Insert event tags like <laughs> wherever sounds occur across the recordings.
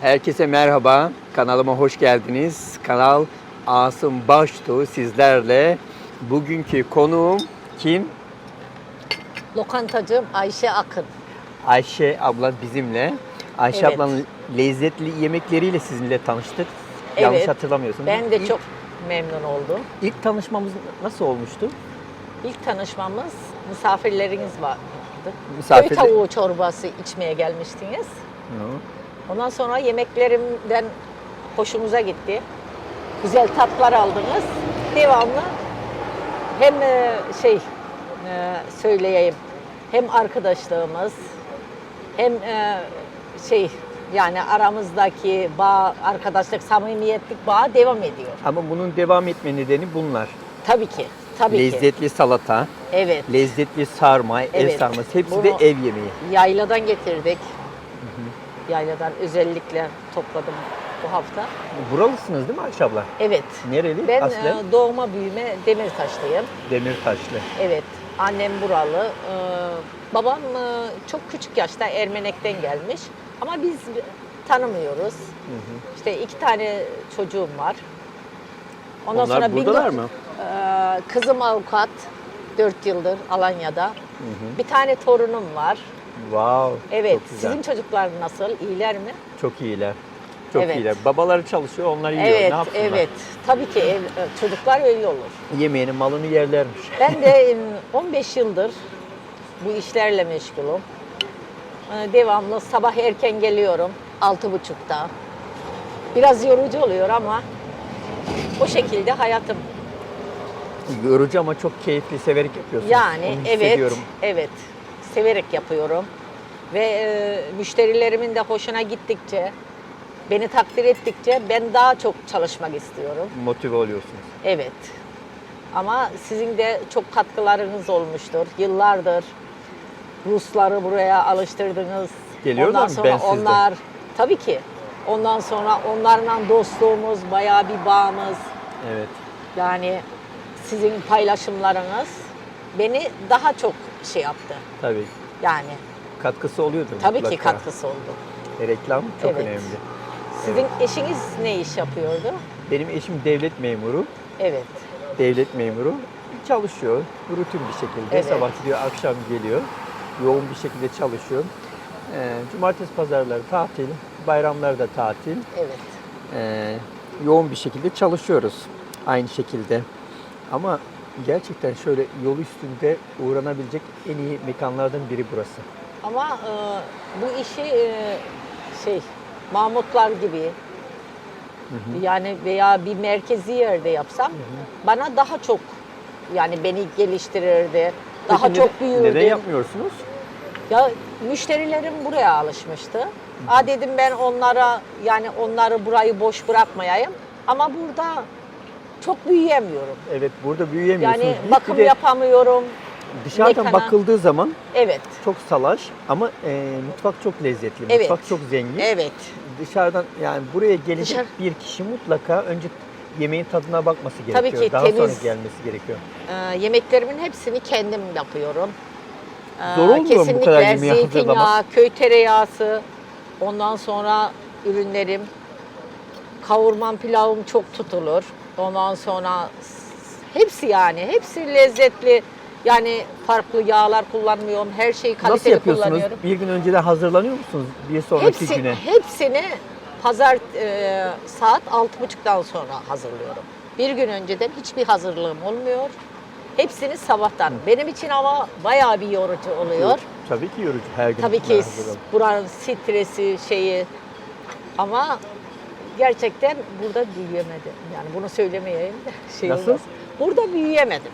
Herkese merhaba. Kanalıma hoş geldiniz. Kanal Asım Baştu sizlerle. Bugünkü konuğum kim? Lokantacım Ayşe Akın. Ayşe abla bizimle. Ayşe Evet. ablanın lezzetli yemekleriyle sizinle tanıştık. Yanlış Evet. hatırlamıyorsunuz. Ben de İlk- çok memnun oldum. İlk tanışmamız nasıl olmuştu? İlk tanışmamız misafirleriniz vardı. Misafirler- Köy tavuğu çorbası içmeye gelmiştiniz. Ondan sonra yemeklerimden hoşumuza gitti. Güzel tatlar aldınız. Devamlı hem e, şey e, söyleyeyim hem arkadaşlığımız hem e, şey yani aramızdaki bağ, arkadaşlık, samimiyetlik bağ devam ediyor. Ama bunun devam etme nedeni bunlar. Tabii ki. Tabii ki. lezzetli salata, Evet. lezzetli sarma, ev Evet. sarması hepsi Bunu- de ev yemeği. Yayladan getirdik. Yayladan özellikle topladım bu hafta. Buralısınız değil mi Ayşe abla? Evet. Nereli? Ben Aslen? e, doğma büyüme Demirtaşlıyım. Demirtaşlı. Evet. Annem buralı. Ee, babam e, çok küçük yaşta Ermenek'ten gelmiş. Ama biz tanımıyoruz. İşte iki tane çocuğum var. Ondan Onlar bin- buradalar mı? Ee, kızım avukat. 4 yıldır Alanya'da. Bir tane torunum var. Wow. Evet. Çok güzel. Sizin çocuklar nasıl? İyiler mi? Çok iyiler. Çok Evet. iyiler. Babaları çalışıyor, onlar yiyor. evet, ne yapsınlar? evet. Tabii ki ev, çocuklar öyle olur. Yemeğini, malını yerlermiş. <laughs> Ben de em, 15 yıldır bu işlerle meşgulüm. Ee, Devamlı sabah erken geliyorum. 6.30'da. Biraz yorucu oluyor ama o şekilde hayatım. Yorucu ama çok keyifli, severek yapıyorsun. Yani evet, evet. Severek yapıyorum. Ve e, müşterilerimin de hoşuna gittikçe, beni takdir ettikçe ben daha çok çalışmak istiyorum. Motive oluyorsunuz. Evet. Ama sizin de çok katkılarınız olmuştur. Yıllardır Rusları buraya alıştırdınız. Geliyorlar Ondan mı sonra bensizde? onlar tabii ki. Ondan sonra onlarla dostluğumuz, bayağı bir bağımız. Evet. Yani sizin paylaşımlarınız beni daha çok şey yaptı. Tabii. Yani Katkısı oluyordur tabii ki mutlaka. katkısı oldu. E, Reklam çok Evet. önemli. Sizin eşiniz ne iş yapıyordu? Benim eşim devlet memuru. Evet. Devlet memuru. Çalışıyor. Rutin bir şekilde. Evet. Sabah gidiyor, akşam geliyor. Yoğun bir şekilde çalışıyor. Ee, cumartesi, pazarları tatil. Bayramlar da tatil. Evet. Ee, yoğun bir şekilde çalışıyoruz aynı şekilde. Ama gerçekten şöyle yol üstünde uğranabilecek en iyi mekanlardan biri burası. Ama e, bu işi e, şey Mahmutlar gibi yani veya bir merkezi yerde yapsam bana daha çok yani beni geliştirirdi. Daha Peki çok neden- büyürdüm. Neden yapmıyorsunuz? Ya müşterilerim buraya alışmıştı. Aa dedim ben onlara yani onları burayı boş bırakmayayım. Ama burada çok büyüyemiyorum. Evet burada büyüyemiyorsunuz. Yani Bir bakım de yapamıyorum. Dışarıdan mekana- bakıldığı zaman Evet. çok salaş ama e, mutfak çok lezzetli. Evet. Mutfak çok zengin. Evet. Dışarıdan yani buraya gelecek Dışarı- bir kişi mutlaka önce yemeğin tadına bakması Tabii gerekiyor. ki, Daha temiz. sonra gelmesi gerekiyor. Ee, yemeklerimin hepsini kendim yapıyorum. Ee, Zor olmuyor mu bu kadar yemeği hazırlamak? köy tereyağısı, ondan sonra ürünlerim, kavurmam, pilavım çok tutulur. Ondan sonra hepsi yani, hepsi lezzetli. Yani farklı yağlar kullanmıyorum, her şeyi Nasıl kaliteli yapıyorsunuz? kullanıyorum. Bir gün önceden hazırlanıyor musunuz bir sonraki Hepsi, güne? hepsini pazar e, saat altı buçuktan sonra hazırlıyorum. Bir gün önceden hiçbir hazırlığım olmuyor. Hepsini sabahtan. Benim için ama bayağı bir yorucu oluyor. Tabii ki yorucu her gün. Tabii ki buranın stresi şeyi ama gerçekten burada büyüyemedim. Yani bunu söylemeyeyim de <laughs> şey Nasıl? olmaz. Burada büyüyemedim.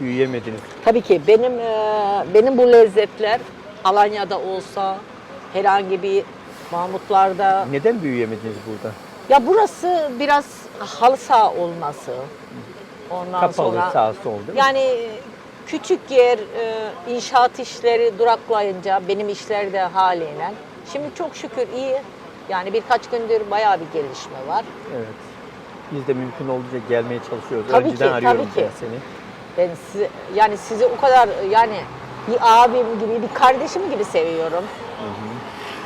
Büyüyemediniz. Tabii ki benim e, benim bu lezzetler Alanya'da olsa herhangi bir Mahmutlar'da Neden büyüyemediniz burada? ya burası biraz halı saha olması. Ondan Kapalı sonra sahası oldu yani küçük yer e, inşaat işleri duraklayınca benim işler de haliyle. Şimdi çok şükür iyi. Yani birkaç gündür bayağı bir gelişme var. Evet. Biz de mümkün olduğunca gelmeye çalışıyoruz. Tabii Önceden ki, arıyorum tabii ki. seni. Ben sizi, yani sizi o kadar yani bir abim gibi, bir kardeşim gibi seviyorum.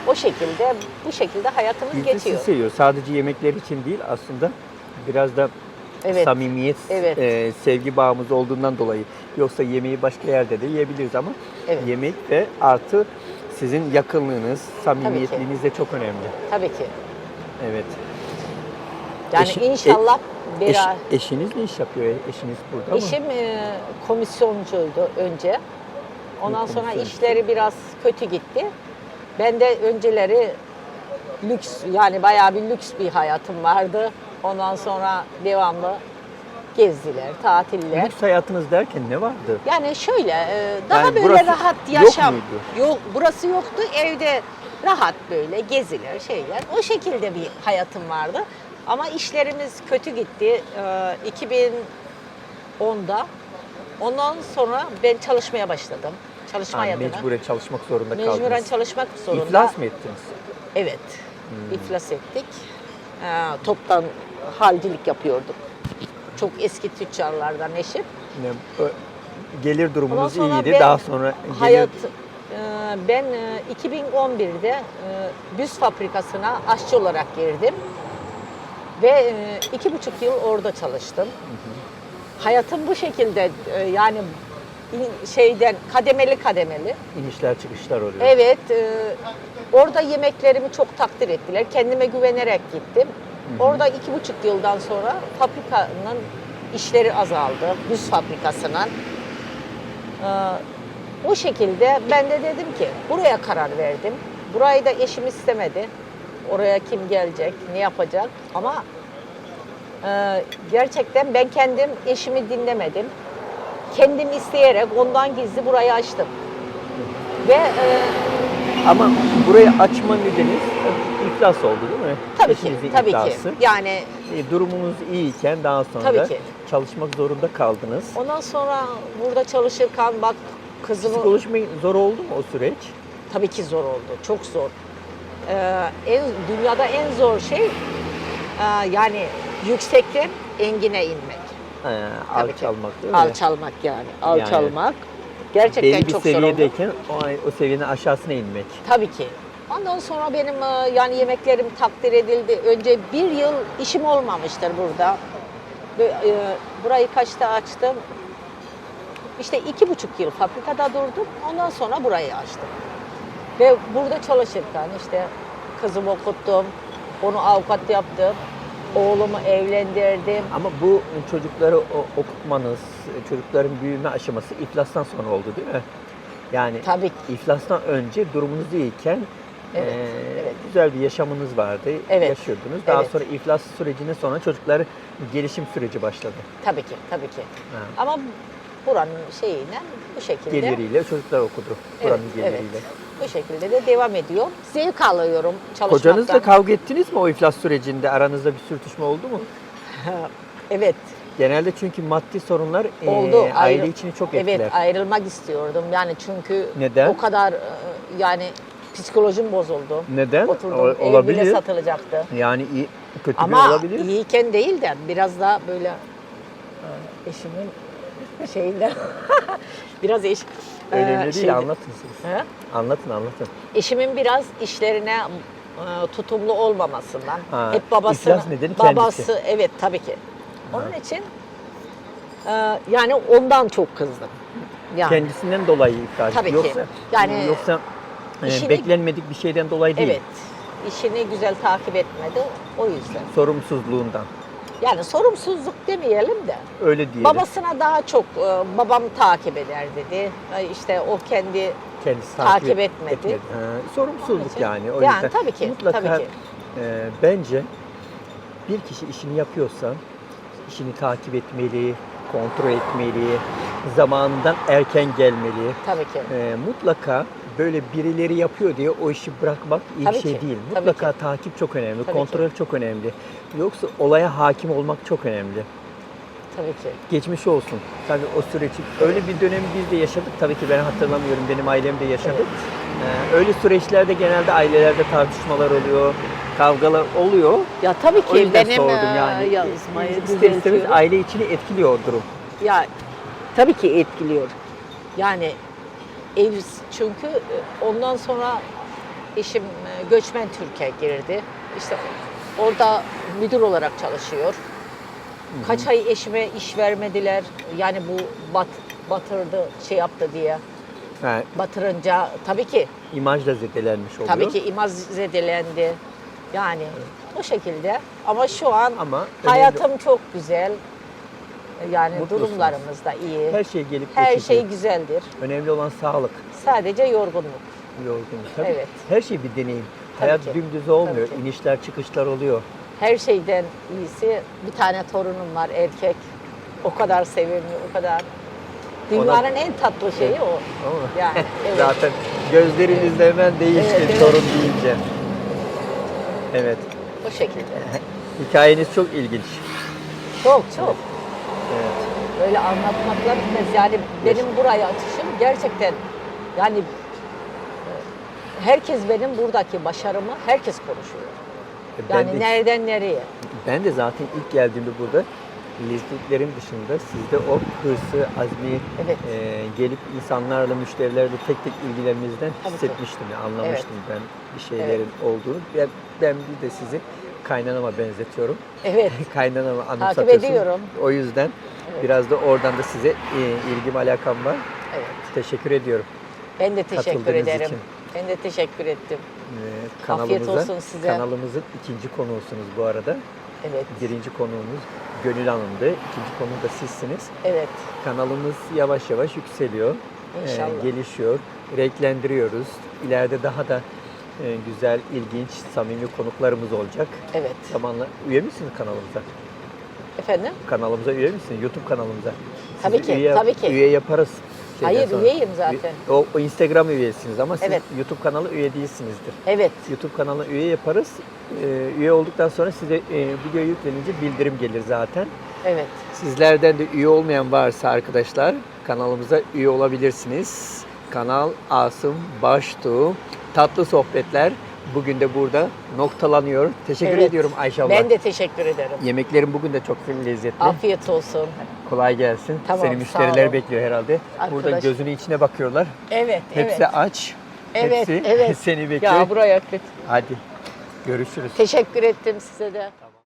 O O şekilde, bu şekilde hayatımız Biz de geçiyor. sizi seviyoruz. Sadece yemekler için değil aslında biraz da Evet. samimiyet, Evet. e, sevgi bağımız olduğundan dolayı. Yoksa yemeği başka yerde de yiyebiliriz ama Evet. yemek ve artı sizin yakınlığınız, samimiyetliğiniz de çok önemli. Tabii ki. Evet. Yani Eşi- inşallah Eş, beraber. eşiniz ne iş yapıyor? Eşiniz burada mı? Eşim e, komisyoncuydu önce. Ondan Bir sonra komisyoncu. işleri biraz kötü gitti. Ben de önceleri lüks yani bayağı bir lüks bir hayatım vardı. Ondan sonra devamlı gezdiler, tatiller. Lüks hayatınız derken ne vardı? Yani şöyle e, daha Yani böyle rahat yok yaşam. muydu? Yok, burası yoktu. Evde rahat böyle geziler, şeyler. O şekilde bir hayatım vardı. Ama işlerimiz kötü gitti. E, 2010'da. Ondan sonra ben çalışmaya başladım. Çalışma hayatına. mecburen çalışmak zorunda Mecburen kaldınız. çalışmak zorunda. İflas mı ettiniz? Evet. Hmm. iflas ettik. E, toptan halcilik yapıyorduk. Çok eski tüccarlardan eşim. Ne, ö- gelir durumunuz Ondan sonra iyiydi. ben Daha sonra gelir, Hayat e, ben e, 2011'de e, büs fabrikasına aşçı olarak girdim ve e, iki buçuk yıl orada çalıştım. Hayatım bu şekilde e, yani in- şeyden kademeli kademeli. inişler çıkışlar oluyor. Evet, e, orada yemeklerimi çok takdir ettiler. Kendime güvenerek gittim. Orada iki buçuk yıldan sonra fabrikanın işleri azaldı. Büs fabrikasının. E, o şekilde ben de dedim ki buraya karar verdim. Burayı da eşim istemedi. Oraya kim gelecek, ne yapacak ama e, gerçekten ben kendim eşimi dinlemedim. Kendim isteyerek ondan gizli burayı açtım. Ve e, Ama burayı açma nedeniniz e, iflas oldu değil mi? Tabii ki, tabii ki. iflası. Yani E, durumunuz iyiyken daha sonra Tabii ki. çalışmak zorunda kaldınız. ondan sonra burada çalışırken bak kızımı Psikolojik zor oldu mu o süreç? tabii ki zor oldu. Çok zor. Ee, en dünyada en zor şey e, yani yüksekten engine inmek. Tabii ki. alçalmak değil mi? Alçalmak yani. Alçalmak. Gerçekten Belli bir çok zor oldu. seviyedeyken o, o seviyenin aşağısına inmek. Tabii ki. Ondan sonra benim e, yani yemeklerim takdir edildi. Önce bir yıl işim olmamıştır burada. E, Burayı kaçta açtım? İşte iki buçuk yıl fabrikada durdum. Ondan sonra burayı açtım. Ve burada çalışırken işte kızımı okuttum. Onu avukat yaptım. Oğlumu evlendirdim. Ama bu çocukları okutmanız, çocukların büyüme aşaması iflastan sonra oldu değil mi? Yani Tabii ki. iflastan önce durumunuz iyiyken Evet, eee, evet. güzel bir yaşamınız vardı, Evet, yaşıyordunuz. Daha evet. sonra iflas sürecinin sonra çocukların gelişim süreci başladı. Tabii ki, tabii ki. Ha. Ama buranın şeyiyle bu şekilde. Geliriyle çocuklar okudu. Buranın Evet, geliriyle. evet. Bu şekilde de devam ediyor. Zevk alıyorum çalışmaktan. Kocanızla kavga ettiniz mi o iflas sürecinde? Aranızda bir sürtüşme oldu mu? <laughs> Evet, Genelde çünkü maddi sorunlar eee, oldu. aile Ayrı- içini çok etkiler. Evet, ayrılmak istiyordum. Yani çünkü Neden? o kadar e, yani psikolojim bozuldu. Neden? Oturdum, O- ev bile olabilir. satılacaktı. Yani iyi, kötü bir Ama olabilir. iyiyken değil de biraz da böyle e, eşimin şeyinden <laughs> biraz eş, Önemli e, değil, şeyde- anlatın siz. He? Anlatın, anlatın. Eşimin biraz işlerine e, tutumlu olmamasından, Ha, hep babası, iflas nedeni kendisi. babası evet tabii ki. Onun için e, yani ondan çok kızdım. Yani Kendisinden dolayı iflas. Tabii ki. yoksa, Yani yoksa e, işini- beklenmedik bir şeyden dolayı değil. evet işini güzel takip etmedi o yüzden. Sorumsuzluğundan. Yani sorumsuzluk demeyelim de Öyle diyelim. babasına daha çok e, babam takip eder dedi. E, işte o kendi Kendisi takip etmedi. Ha, sorumsuzluk Onun için- yani. O Yani yüzden tabii ki, Mutlaka tabii ki. e, bence bir kişi işini yapıyorsa işini takip etmeli, kontrol etmeli, zamanından erken gelmeli. tabii ki. E, mutlaka böyle birileri yapıyor diye o işi bırakmak iyi Tabii bir şey ki, değil. tabii Mutlaka takip çok önemli, Tabii kontrol çok önemli. Yoksa olaya hakim olmak çok önemli. Tabii ki. Geçmiş olsun. Tabii o süreci öyle bir dönemi biz de yaşadık. Tabii ki ben hatırlamıyorum. Benim ailem de yaşadı. Ee, öyle süreçlerde genelde ailelerde tartışmalar oluyor, kavgalar oluyor. Ya tabii O ki yüzden benim sordum e, yani. yazmayı İster istemez aile içini etkiliyor o durum. Ya tabii ki etkiliyor. Yani ev çünkü e, ondan sonra eşim e, göçmen Türkiye girdi. İşte orada müdür olarak çalışıyor. Kaç ay eşime iş vermediler. Yani bu bat, batırdı, şey yaptı diye. Ha, Batırınca tabii ki imaj da zedelenmiş oluyor. tabii ki imaj zedelendi. Yani o şekilde. Ama şu an Ama önemli- hayatım çok güzel. Yani Mutlusunuz. durumlarımız da iyi. her şey gelip Her geçici. şey güzeldir. Önemli olan sağlık, Sadece yorgunluk. yorgunluk. Tabii. Evet. Her şey bir deneyim. Tabii Hayat ki. dümdüz olmuyor. Tabii ki. İnişler çıkışlar oluyor. Her şeyden iyisi bir tane torunum var erkek. O kadar sevimli, o kadar. Dünyanın en tatlı şeyi o. Ama Yani <laughs> evet. zaten gözlerinizde hemen değişti Evet, evet. sorun deyince. Evet. O şekilde. <laughs> Hikayeniz çok ilginç. Çok çok. Evet. Böyle anlatmakla bitmez. Yani benim buraya atışım gerçekten yani e, herkes benim buradaki başarımı herkes konuşuyor. Ben Yani de, nereden nereye? ben de zaten ilk geldiğimde burada lezzetlerin dışında sizde o hırsı, azmi, Evet. e, gelip insanlarla, müşterilerle tek tek ilgilenmenizden hissetmiştim, ya, anlamıştım ben bir şeylerin olduğunu. Ben, ben bir de sizi kaynanama benzetiyorum. Evet. <laughs> kaynanama anımsatıyorsun. ediyorum. O yüzden Evet. biraz da oradan da size e, ilgim alakam var. Evet. Teşekkür ediyorum. Ben de teşekkür ederim. için. Ben de teşekkür ettim. Ee, Afiyet kanalımıza, olsun size. Kanalımızın ikinci konuğusunuz bu arada. Evet. Birinci konuğumuz Gönül Hanım'dı. İkinci konuğu da sizsiniz. Evet. Kanalımız yavaş yavaş yükseliyor. Ee, İnşallah. gelişiyor. Renklendiriyoruz. İleride daha da güzel, ilginç, samimi konuklarımız olacak. Evet. Zamanla üye misiniz kanalımıza? Efendim? Kanalımıza üye misiniz? YouTube kanalımıza. Sizi Tabii ki, üye, tabii ki. Üye yaparız. Hayır, sonra. üyeyim zaten. O, o Instagram üyesiniz ama siz Evet. YouTube kanalı üye değilsinizdir. Evet. YouTube kanalına üye yaparız. Ee, üye olduktan sonra size e, video yüklenince bildirim gelir zaten. Evet. Sizlerden de üye olmayan varsa arkadaşlar kanalımıza üye olabilirsiniz. Kanal Asım Baştuğ Tatlı Sohbetler bugün de burada noktalanıyor. Teşekkür Evet. ediyorum Ayşe abla. Ben de teşekkür ederim. Yemeklerin bugün de çok lezzetli. Afiyet olsun. Kolay gelsin. Tamam, Seni sağ müşteriler olun. bekliyor herhalde. Burada Arkadaş- gözünün içine bakıyorlar. Evet, Hepsi evet. aç. Evet, Hepsi evet. <laughs> seni bekliyor. Ya buraya Hadi görüşürüz. teşekkür ettim size de.